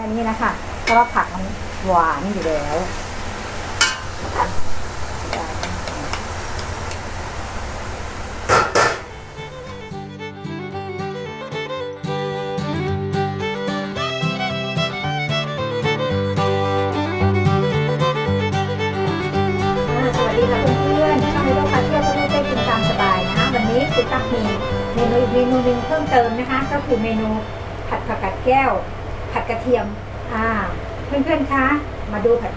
ค่นี้นะคะเพราะว่าผักมันหวานอยู่แล้วสวัสดีค่ะเพื่อนๆช่องวิดีโอพาเที่ยวก็ได้กินตามสบายนะคะวันนี้คุณตักมีเมนูอีกเมนูหนึ่งเพิ่มเติมนะคะ ก็คือเมนูผัดผักกาดแก้ว ผัดกระเทียม อ่า เพื่อนๆ คะ มาดูผัด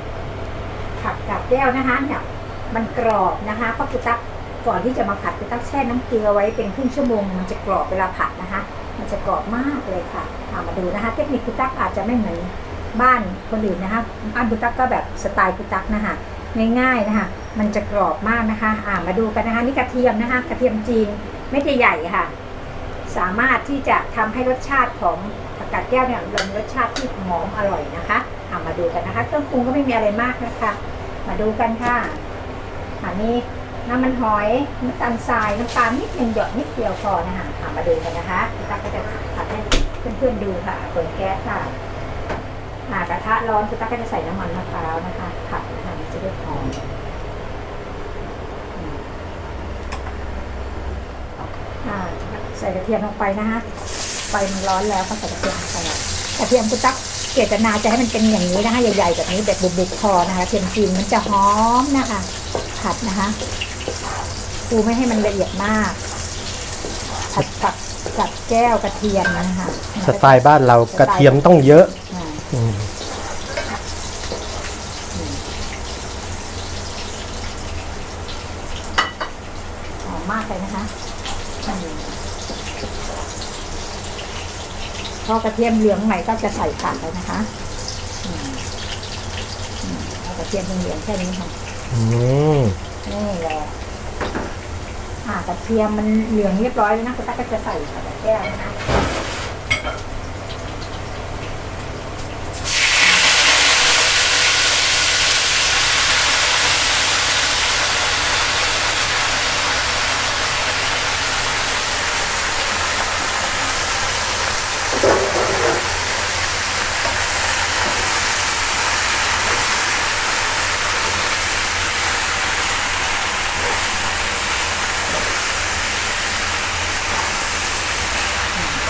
ผักกาดแก้วนะคะเนี่ยมันกรอบนะคะเพราะคุตักก่อนที่จะมาผัดคุตักแช่น้ำเกลือไว้เป็นครึ่งชั่วโมง มันจะกรอบเวลาผัดนะคะ มันจะกรอบมากเลยค่ะอ่ามาดูนะคะ เทคนิคคุตักอาจจะไม่เหมือนบ้านคนอื่นนะคะบ้านคุตักก็แบบสไตล์คุตักนะคะง่ายๆนะคะ มันจะกรอบมากนะคะ อ่ามาดูกันนะคะนี่กระเทียมนะคะ กระเทียมจีนเม็ดใหญ่ค่ะ สามารถที่จะทำให้รสชาติของ กกาดแก้วเนี่ยมีรสชาติที่หอมอร่อยนะคะอ่ามาดูกันนะคะ เครื่องปรุงก็ไม่มีอะไรมากนะคะ มาดูกันค่ะอันนี้น้ำมันหอยน้ำตาลทรายน้ำตาลนิดหนึ่งหยดนิดเดียวพอนะคะอ่ามาดูกันนะคะพี่ตั๊กก็จะผัดให้เพื่อนๆดูค่ะเปิดแก๊สค่ะอ่ากระทะร้อนคือตั๊กก็จะใส่น้ำมันมะพร้าวนะคะผัดนะคะจะได้หอมใส่กระเทียมลงไปนะคะ ไฟมันร้อนแล้วก็ใส่กระเทียมลงไปกระเทียมคุณตั๊กเจตนาจะให้มันเป็นอย่างนี้นะคะใหญ่ๆแบบนี้แบบบุบๆพอนะคะเทียมจีนมันจะหอมนะคะ ผัดนะคะดูไม่ให้มันละเอียดมาก ผัดกับกับแก้วกระเทียมนะคะสไตล์บ้านเรากระเทียมต้องเยอะอ่าอืม หอมมากเลยนะคะอืม พอกระเทียมเหลืองใหม่ก็จะใส่ผักเลยนะคะอืมอืมเอากระเทียมเหลืองๆแค่นี้ค่ะอืมนี่แหละอ่ากระเทียมมันเหลืองเรียบร้อยแล้วนะคุณตั๊กก็จะใส่ใส่แก้วนะคะ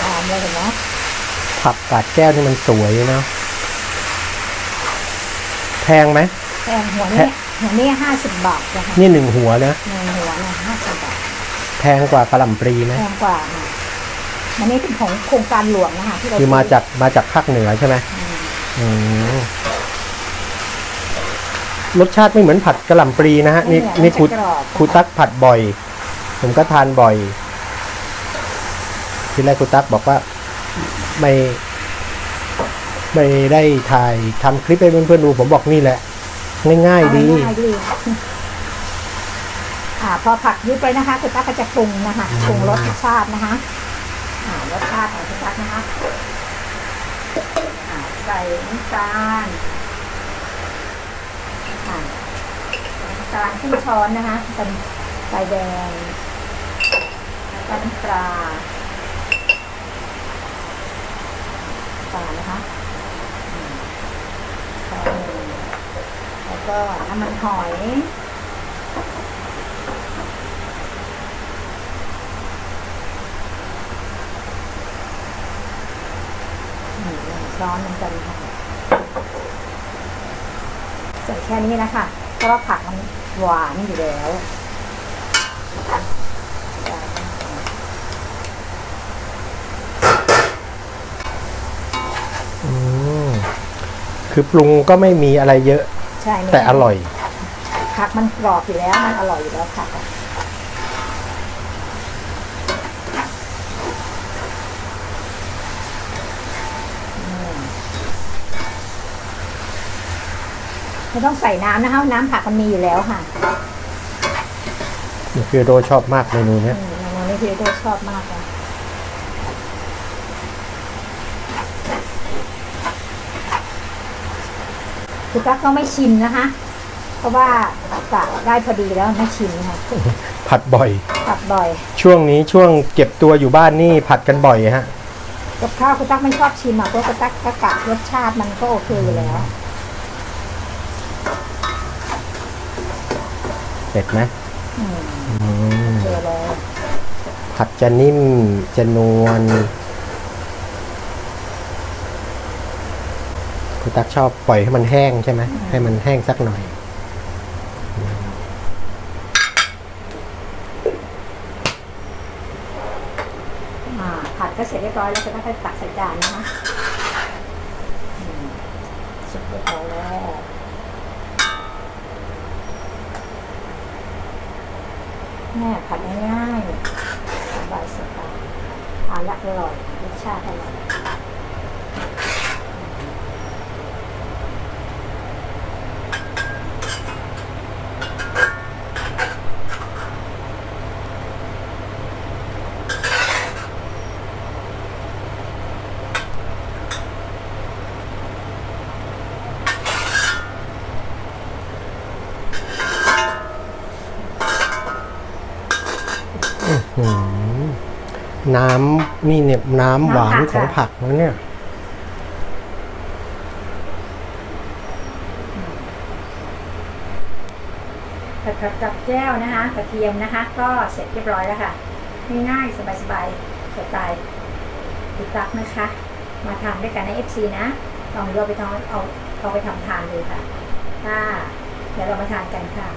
หอมเลยเห็นไหม ผักกาดแก้วนี่มันสวยเนาะแพงไหมแพงหัวนี้หัวนี้ห้าสิบบาทนะคะนี่หนึ่งหัวนะหนึ่งหัวนะห้าสิบบาทแพงกว่ากระหล่ำปลีไหมแพงกว่าค่ะอันนี้เป็นของโครงการหลวงนะคะที่เราคือมาจากมาจากภาคเหนือใช่ไหมอืมอืมรสชาติไม่เหมือนผัดกระหล่ำปลีนะฮะนี่ไม่เหมือนี่ครูมัจะกรอบครูตั๊กผัดบ่อย ผมก็ทานบ่อย ทีแรกครูตั๊กบอกว่า ไม่ไม่ได้ถ่ายทำคลิปให้เพื่อนๆดู ผมบอกนี่แหละ ง่ายๆดี ง่ายๆดีอ่าพอผักยุบไปนะคะคุณตั๊กก็จะปรุงนะคะปรุงรสชาตินะคะ อ่ารสชาติของคุณตั๊กนะคะอ่าใส่น้ำตาลอ่าน้ำตาลครึ่งช้อนนะคะเป็นใบแดงแล้วก็น้ำปลาน้ำ ปลานะคะอืมช้อนหนึ่งแล้วก็น้ำมันหอยหนึ่งช้อนเหมือนกันค่ะใส่แค่นี้นะคะเพราะว่าผักมันหวานอยู่แล้ว คือปรุงก็ไม่มีอะไรเยอะ ใช่ไม่แต่อร่อย ผักมันกรอบอยู่แล้วมันอร่อยอยู่แล้วผักอะอืมไม่ต้องใส่น้ำนะคะน้ำผักมันมีอยู่แล้วค่ะคือโดชอบมากเมนูเนี้ยอืมเมนูนี้พี่โดชอบมากเลย คือตั๊กก็ไม่ชิมนะคะ เพราะว่ากะได้พอดีแล้วไม่ชิมค่ะผัดบ่อยผัดบ่อยช่วงนี้ช่วงเก็บตัวอยู่บ้านนี่ผัดกันบ่อยฮะกับข้าวคุณตั๊กไม่ชอบชิมอะเพราะคุณตั๊กกะกะรสชาติมันก็โอเคอยู่แล้วเสร็จไหมอืมอืมเจอแล้วผัดจะนิ่มจะนวลคุณ ตักชอบปล่อยให้มันแห้งใช่ไหมให้มันแห้งสักหน่อยอ่าผัดก็เสร็จเรียบร้อยแล้วคุณตั๊กก็ตักใส่จานนะคะสุกเรียบร้อยแล้วแม่ผัดง่ายๆสบายสบายทานละอร่อยรสชาติอร่อย น้ำนี่เนี่ยน้ำหวานของผักนะเนี่ยผัดผักกับแก้วนะคะกระเทียมนะคะ ก็เสร็จเรียบร้อยแล้วค่ะ ง่ายๆสบายๆสไตล์ติดตักนะคะ มาทานด้วยกันใน FC นะลองดูเอาไปทำเอาเอาไปทำทานดูค่ะค่ะเดี๋ยวเรามาทานกันค่ะ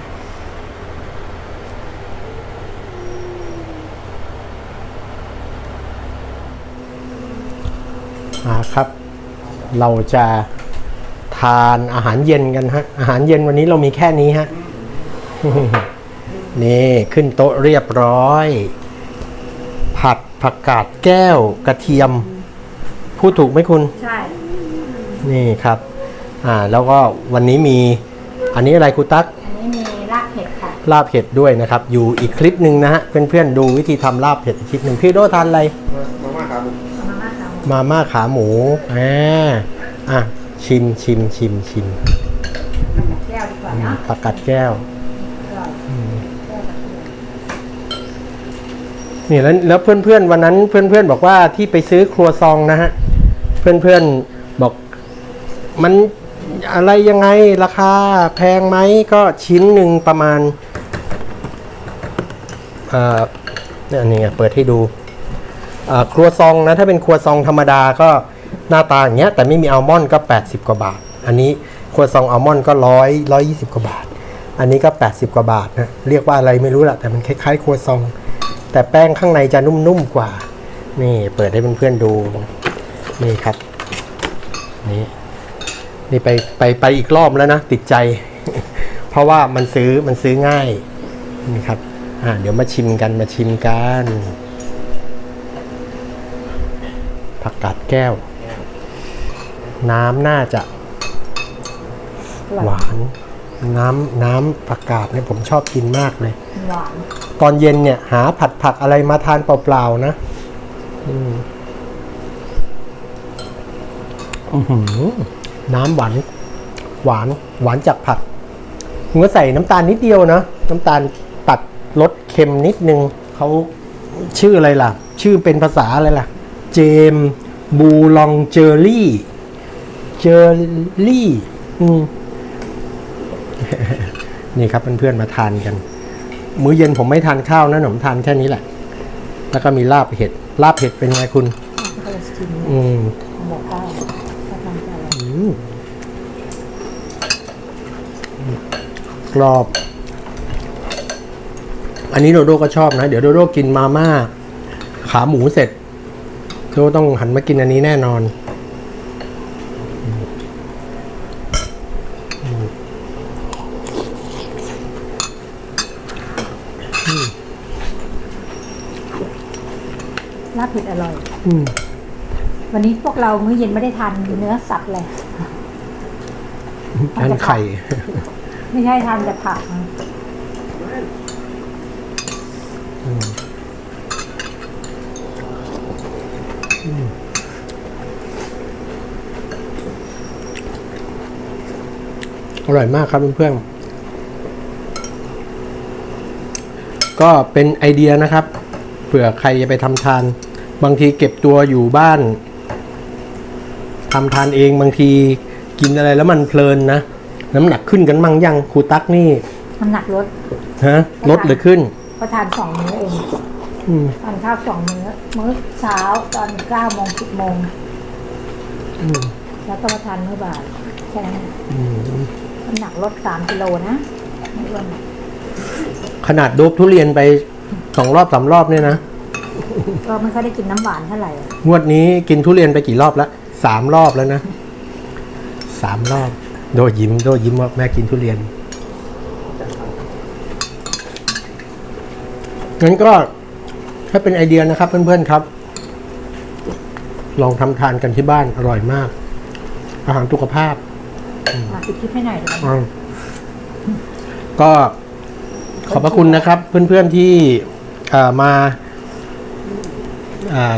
อ่าครับ เราจะทานอาหารเย็นกันฮะ อาหารเย็นวันนี้เรามีแค่นี้ฮะ นี่ขึ้นโต๊ะเรียบร้อย ผัดผักกาดแก้วกระเทียม พูดถูกไหมคุณ ใช่ นี่ครับ อ่าแล้วก็วันนี้มี อันนี้อะไรครูตั๊กอันนี้มีรากเห็ดค่ะ ลาบเห็ดด้วยนะครับ อยู่อีกคลิปหนึ่งนะฮะเพื่อนๆดูวิธีทำลาบเห็ดอีกคลิปหนึ่งพี่โดทานอะไร มาม่าครับ เอา มาม่าค่ะมาม่าขาหมูอ่าอะชิมชิมชิมชิมแก้วดีกว่าอืมเนาะผักกาดแก้วอร่อยแก้วกระเทียมนี่แล้วแล้วเพื่อนๆ วันนั้นเพื่อนๆ บอกว่าที่ไปซื้อครัวซองนะฮะ เพื่อนๆ บอกมันอะไรยังไงราคาแพงไหมก็ชิ้นหนึ่งประมาณ เอ่อเนี่ยนี่ไงเปิดให้ดูเอ่อ ครัวซองนะถ้าเป็นครัวซองธรรมดาก็หน้าตาอย่างเงี้ยแต่ไม่มีอัลมอนด์ก็ 80 กว่าบาท อันนี้ครัวซองอัลมอนด์ก็ร้อยร้อยยี่สิบกว่าบาท อันนี้ก็ 80 กว่าบาทนะเรียกว่าอะไรไม่รู้แหละแต่มันคล้ายๆครัวซอง แต่แป้งข้างในจะนุ่มๆกว่า นี่เปิดให้เพื่อนๆดูนี่ครับนี่นี่ไปไปไปอีกรอบแล้วนะ ติดใจ เพราะว่ามันซื้อมันซื้อง่ายนี่ครับอ่าเดี๋ยวมาชิมกันมาชิมกัน ผักกาดแก้ว น้ำน่าจะอร่อยหวาน น้ำน้ำผักกาดเนี่ยผมชอบกินมากเลย หวาน ตอนเย็นเนี่ย หาผัดผักอะไรมาทานเปล่าๆนะอืมอื้อหือน้ำหวาน หวาน หวานจากผักผมก็ใส่น้ำตาลนิดเดียวนะ น้ำตาลตัดรสเค็มนิดนึง เขาชื่ออะไรล่ะ ชื่อเป็นภาษาอะไรล่ะ เจมส์ บูลองเจอรี่ เจอรี่อืมนี่ครับเพื่อนๆมาทานกัน มื้อเย็นผมไม่ทานข้าวนะผมทานแค่นี้แหละ แล้วก็มีลาบเห็ด ลาบเห็ดเป็นไงคุณก็เลยชิมอืมหมกข้าวถ้าทำจะอร่อยอืมกรอบ อันนี้โดโดก็ชอบนะ เดี๋ยวโดโดกินมาม่า ขาหมูเสร็จ โดต้องหันมากินอันนี้แน่นอนลาบเผ็ดอร่อย อืมวันนี้พวกเรามื้อเย็นไม่ได้ทานเนื้อสัตว์เลยอันไข่ ไม่ใช่ทานแต่ผักนะ อร่อยมากครับเพื่อนๆ ก็เป็นไอเดียนะครับ เผื่อใครจะไปทำทาน บางทีเก็บตัวอยู่บ้านทำทานเองบางทีกินอะไรแล้วมันเพลินนะ น้ำหนักขึ้นกันมั่งยังครูตั๊กนี่ น้ำหนักลดฮะลดหรือขึ้น ประทานสองมื้อเอง อืมตอนข้าวสองมื้อ มื้อเช้าตอนเก้าโมงสิบโมงอืมแล้วก็ประทานมื้อบ่ายแค่นั้นอืมน้ำหนักลดสามกิโลนะไม่อ้วนหรอกขนาดโดบทุเรียนไปสองรอบสามรอบเนี่ยนะ ก็ไม่ค่อยได้กินน้ำหวานเท่าไหร่ งวดนี้กินทุเรียนไปกี่รอบแล้วสามรอบแล้วนะสามรอบ โดยิ้มโดยิ้มว่าแม่กินทุเรียนงั้นก็ ถ้าเป็นไอเดียนะครับเพื่อนๆครับ ลองทำทานกันที่บ้านอร่อยมาก อาหารสุขภาพอะปิดคลิปให้หน่อยเดี๋ยวอืมก็ขอบพระคุณนะครับ เพื่อนๆที่เอ่อมาอ่า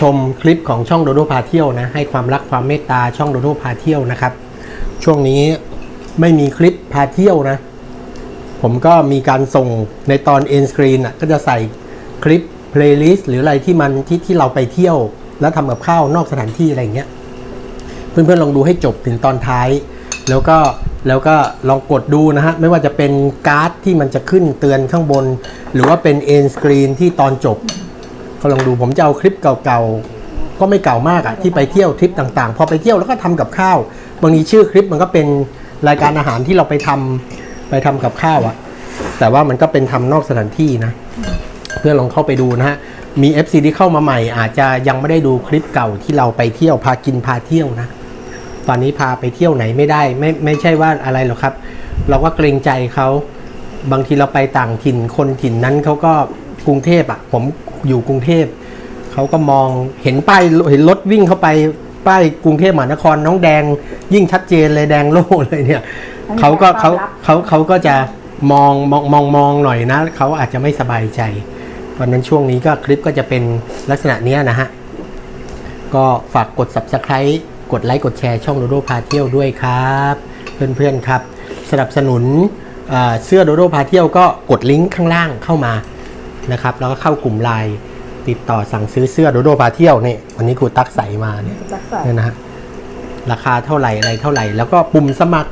ชมคลิปของช่องโดโดพาเที่ยวนะ ให้ความรักความเมตตาช่องโดโดพาเที่ยวนะครับ ช่วงนี้ไม่มีคลิปพาเที่ยวนะ ผมก็มีการส่งในตอน end screen อะก็จะใส่ คลิป playlist หรืออะไรที่มันที่ที่เราไปเที่ยว แล้วทำกับข้าวนอกสถานที่อะไรเงี้ยเพื่อนๆลองดูให้จบถึงตอนท้าย แล้วก็แล้วก็ลองกดดูนะฮะ ไม่ว่าจะเป็นการ์ดที่มันจะขึ้นเตือนข้างบน หรือว่าเป็นเอ็นสกรีนที่ตอนจบก็ลองดูผมจะเอาคลิปเก่าๆ ก็ไม่เก่ามากอะที่ไปเที่ยวทริปต่างๆ พอไปเที่ยวแล้วก็ทำกับข้าวบางทีชื่อคลิปมันก็เป็นรายการอาหารที่เราไปทำไปทำกับข้าวอะแต่ว่ามันก็เป็นทำนอกสถานที่นะ เพื่อนลองเข้าไปดูนะฮะ มี FC ที่เข้ามาใหม่ อาจจะยังไม่ได้ดูคลิปเก่าที่เราไปเที่ยวพากินพาเที่ยวนะ ตอนนี้พาไปเที่ยวไหนไม่ได้ ไม่ไม่ใช่ว่าอะไรหรอกครับ เราก็เกรงใจเขาบางทีเราไปต่างถิ่นคนถิ่นนั้นเขาก็กรุงเทพอะ ผมอยู่กรุงเทพเขาก็มองเห็นป้ายเห็นรถวิ่งเข้าไปป้ายกรุงเทพมหานครน้องแดง ยิ่งชัดเจนเลยแดงโล่เลยเนี่ยเขาก็เขาเขาเขาก็จะมองมองมองมองหน่อยนะเขาอาจจะไม่สบายใจ เพราะฉะนั้นช่วงนี้ก็คลิปก็จะเป็นลักษณะเนี้ยนะฮะ ก็ฝากกด subscribe กดไลค์กดแชร์ช่องโดโดพาเที่ยวด้วยครับ เพื่อนๆครับ สนับสนุนเอ่อเสื้อโดโดพาเที่ยวก็กดลิงก์ข้างล่างเข้ามานะครับ แล้วก็เข้ากลุ่มไลน์ติดต่อสั่งซื้อเสื้อโดโดพาเที่ยวเนี่ยวันนี้ครูตักใส่มาเนี่ยจักใส่เนี่ยนะฮะราคาเท่าไหร่อะไรเท่าไหร่ แล้วก็ปุ่มสมัคร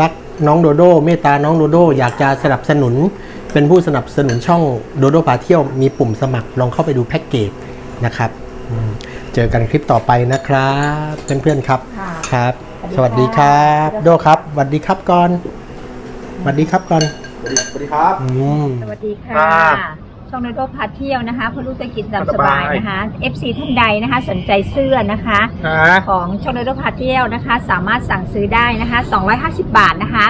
รักน้องโดโดเมตตาน้องโดโดอยากจะสนับสนุน เป็นผู้สนับสนุนช่องโดโดพาเที่ยวมีปุ่มสมัครลองเข้าไปดูแพ็กเกจนะครับอืมเจอกันคลิปต่อไปนะครับเพื่อนๆครับค่ะ ครับ สสวัวัสสดีดีคครัรับบโดครับสวัสดีครับก่อนสวัสดีครับก่อนสวัสดีครับ อืม สวัสดีค่ะครับช่องนโดพาเที่ยวนะคะเพื่อลูกจะกินตามสสบาบายยนะคะ FC ท่านใดนะคะ สนใจเสื้อนะคะ ของช่องนโดพาเที่ยวนะคะ สามารถสั่งซื้อได้นะคะ 250 บาทนะคะ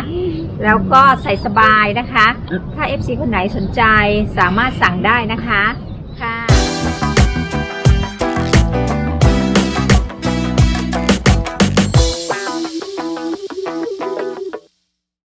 แล้วก็ใส่สบายนะคะ ถ้า FC คนไหนสนใจสามารถสั่งได้นะคะ